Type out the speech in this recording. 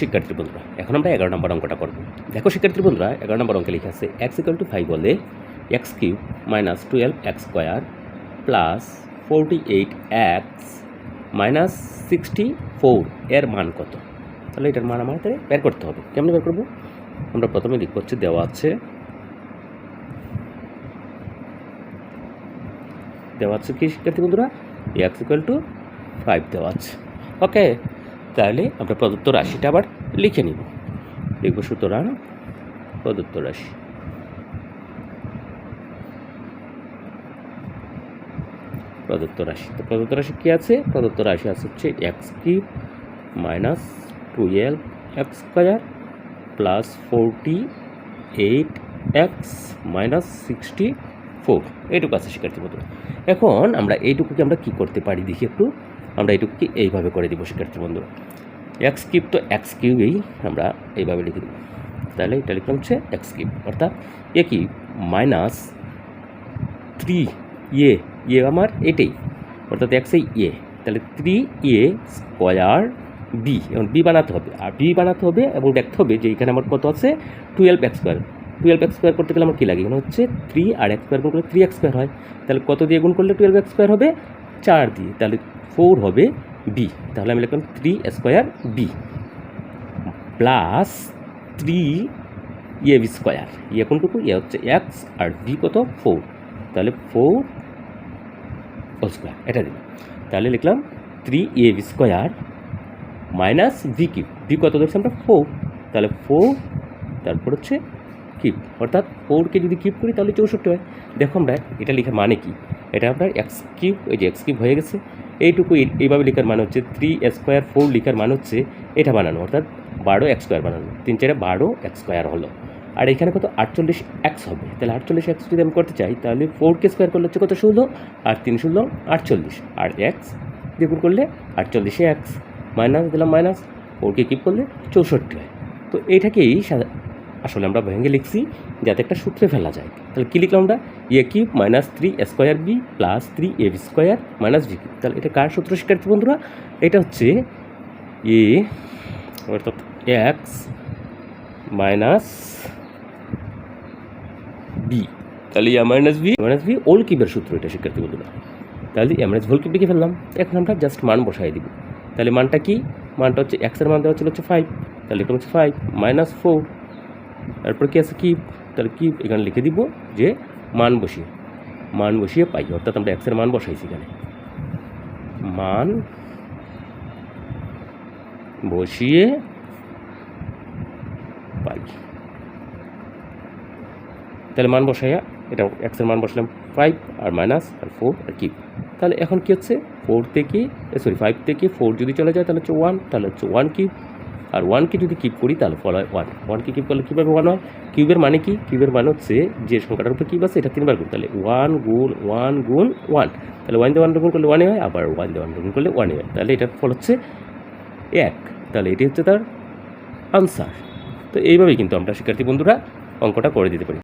শিক্ষার্থী বন্ধুরা, এখন আমরা এগারো নম্বর অঙ্কটা করব। দেখো শিক্ষার্থী বন্ধুরা, এগারো নম্বর অঙ্কে লিখে আছে এক্স ইকাল টু ফাইভ বলে x cube minus twelve x square plus forty eight x minus sixty four এর মান কত? তাহলে এটার মান আমাদের বের করতে হবে। কেমনি বের করব? আমরা প্রথমে লিখব হচ্ছে দেওয়া আছে দেওয়া আছে কি শিক্ষার্থী বন্ধুরা? এক্স ইকুয়াল টু ফাইভ দেওয়া আছে। ওকে তাহলে আমরা প্রদত্ত রাশিটা আবার লিখে নিব। লিখব সুতরাং প্রদত্ত রাশি। প্রদত্ত রাশি। তো প্রদত্ত রাশি কী আছে? প্রদত্ত রাশি আছে হচ্ছে x cube minus twelve x square plus forty eight x minus sixty four এইটুকু আছে শিক্ষার্থী মতো এখন আমরা এইটুকুকে আমরা কি করতে পারি দেখি একটু? আমরা এইটুকুকে এইভাবে করে দিব, শিক্ষার্থী বন্ধুরা। এক্স কিউব তো এক্স কিউবেই আমরা এইভাবে লিখে দেব। তাহলে এটা লিখলাম হচ্ছে এক্স কিউব অর্থাৎ এ কি? মাইনাস থ্রি এ ইয়ে আমার এটাই, অর্থাৎ এক্সে এ তাহলে থ্রি এ স্কোয়ার বি এবং বি বানাতে হবে। আর বি বানাতে হবে এবং দেখতে হবে যে এখানে আমার কত আছে? Twelve x square twelve x square করতে গেলে আমার কী লাগে? এখানে হচ্ছে থ্রি আর এক্স স্কোয়ার গুণ করলে থ্রি এক্স স্কোয়ার হয়। তাহলে কত দিয়ে গুণ করলে টুয়েলভ এক্স স্কোয়ার হবে? চার দিয়ে, তাহলে ফোর হবে বি তাহলে আমি লিখলাম three square b plus three b square ইয়ে কোনটুকু ইয়ে হচ্ছে এক্স আর বি কত? ফোর তাহলে ফোর হোল স্কোয়ার এটা দিলাম। তাহলে লিখলাম three a b square minus v cube v কত ধরছি আমরা? ফোর তাহলে ফোর তারপর হচ্ছে কিউব অর্থাৎ ফোরকে যদি কিউব করি তাহলে চৌষট্টি হয়। দেখো আমরা এটা লেখার মানে কি? এটা আপনার এক্স কিউব এই যে এক্স কিউব হয়ে গেছে। এইটুকু এইভাবে লেখার মানে হচ্ছে থ্রি স্কোয়ার ফোর লেখার মানে হচ্ছে এটা বানানো, অর্থাৎ বারো এক্স স্কোয়ার বানানো। তিন চারে বারো এক্স স্কোয়ার হলো। আর এখানে কত? আটচল্লিশ এক্স হবে। তাহলে আটচল্লিশ এক্স যদি আমি করতে চাই, তাহলে ফোর কে স্কোয়ার করলে হচ্ছে কত? ষোলো। আর তিন ষোলো, আটচল্লিশ। আর এক্স দ্বিগুণ করলে আটচল্লিশে এক্স মাইনাস দিলাম মাইনাস ফোরকে কিপ করলে চৌষট্টি। হয় তো এইটাকেই আসলে আমরা ভেঙে লিখছি যাতে একটা সূত্রে ফেলা যায়। তাহলে কী লিখলাম আমরা? A cube minus three square b plus three a square minus b cube. তাহলে এটা কার সূত্র, শিক্ষার্থী বন্ধুরা? এটা হচ্ছে এ অর্থাৎ এক্স মাইনাস বি তাহলে a minus b minus b whole কিউবের সূত্র এটা, শিক্ষার্থী বন্ধুরা। তাহলে এ মাইনাস হোল কিউব লিখে ফেললাম, এখন আমরা জাস্ট মান বসাই দিব। তাহলে মানটা কি? মানটা হচ্ছে এক্সের মান দেওয়া ছিল হচ্ছে ফাইভ তাহলে এটা হচ্ছে ফাইভ মাইনাস ফোর তারপর কি আছে কি? তাহলে কি এখানে লিখে দিব যে মান বসিয়ে। মান বসিয়ে পাই, অর্থাৎ আমরা এক্সের মান বসাইছি এখানে। মান বসিয়ে পাই। তাহলে মান বসাইয়া এটা এক্সের মান বসলাম ফাইভ আর মাইনাস আর ফোর আর কিউব তাহলে এখন কি হচ্ছে? ফোর থেকে সরি ফাইভ থেকে ফোর যদি চলে যায় তাহলে হচ্ছে ওয়ান তাহলে হচ্ছে ওয়ান কিউব আর ওয়ানকে যদি কিপ করি, তাহলে ফল হয় ওয়ান ওয়ানকে কিপ করলে কীভাবে ওয়ান হয়? কিউবের মানে কি? কিউবের মানে হচ্ছে যে সংখ্যাটার উপর কিউব আছে, এটা তিনবার গুণ। তাহলে ওয়ান গুণ ওয়ান গুণ ওয়ান তাহলে ওয়ান দিয়ে ওয়ান গুণ করলে ওয়ানে হয়, আবার ওয়ান দিয়ে ওয়ান গুণ করলে ওয়ানে হয়। তাহলে এটার ফল হচ্ছে এক। তাহলে এটি হচ্ছে তার আনসার তো এইভাবেই কিন্তু আমরা শিক্ষার্থী বন্ধুরা অঙ্কটা করে দিতে পারি।